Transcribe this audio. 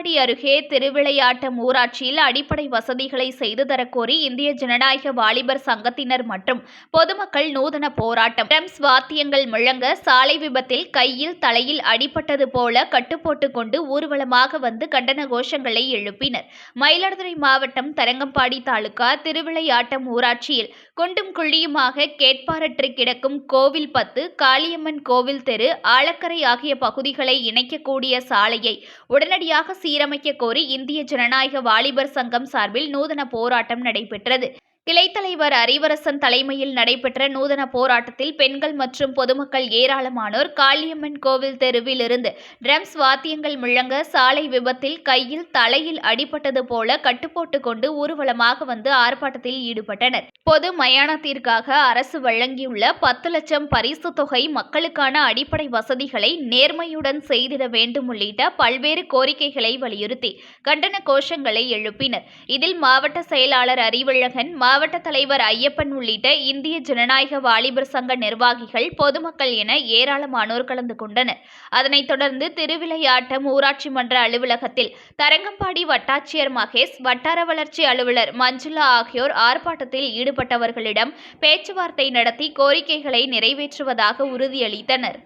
அருகே திருவிளையாட்டம் ஊராட்சியில் அடிப்படை வசதிகளை செய்து தரக்கோரி இந்திய ஜனநாயக வாலிபர் சங்கத்தினர் மற்றும் பொதுமக்கள் நூதன போராட்டம். ட்ரம்ஸ் வாத்தியங்கள் முழங்க சாலை விபத்தில் கையில் தலையில் அடிபட்டது போல கட்டுப்போட்டு கொண்டு ஊர்வலமாக வந்து கண்டன கோஷங்களை எழுப்பினர். மயிலாடுதுறை மாவட்டம் தரங்கம்பாடி தாலுகா திருவிளையாட்டம் ஊராட்சியில் குண்டும் குழியுமாக கேட்பாரற்று கிடக்கும் கோவில் பத்து காளியம்மன் கோவில் தெரு ஆலக்கரை ஆகிய பகுதிகளை இணைக்கக்கூடிய சாலையை உடனடியாக சீரமைக்க கோரி இந்திய ஜனநாயக வாலிபர் சங்கம் சார்பில் நூதன போராட்டம் நடைபெற்றது. கிளைத்தலைவர் அறிவரசன் தலைமையில் நடைபெற்ற நூதன போராட்டத்தில் பெண்கள் மற்றும் பொதுமக்கள் ஏராளமானோர் காளியம்மன் கோவில் தெருவில் இருந்து ட்ரம்ஸ் வாத்தியங்கள் முழங்க சாலை விபத்தில் கையில் தலையில் அடிபட்டது போல கட்டுப்போட்டு கொண்டு ஊர்வலமாக வந்து ஆர்ப்பாட்டத்தில் ஈடுபட்டனர். பொது மயானத்திற்காக அரசு வழங்கியுள்ள பத்து லட்சம் பரிசு தொகை மக்களுக்கான அடிப்படை வசதிகளை நேர்மையுடன் செய்திட வேண்டும் உள்ளிட்ட பல்வேறு கோரிக்கைகளை வலியுறுத்தி கண்டன கோஷங்களை எழுப்பினர். இதில் மாவட்ட செயலாளர் அறிவழகன் மாவட்ட தலைவர் ஐயப்பன் உள்ளிட்ட இந்திய ஜனநாயக வாலிபர் சங்க நிர்வாகிகள் பொதுமக்கள் என ஏராளமானோர் கலந்து கொண்டனர். அதனைத் தொடர்ந்து திருவிளையாட்டம் ஊராட்சி மன்ற அலுவலகத்தில் தரங்கம்பாடி வட்டாட்சியர் மகேஷ் வட்டார வளர்ச்சி அலுவலர் மஞ்சுளா ஆகியோர் ஆர்ப்பாட்டத்தில் ஈடுபட்டவர்களிடம் பேச்சுவார்த்தை நடத்தி கோரிக்கைகளை நிறைவேற்றுவதாக உறுதியளித்தனர்.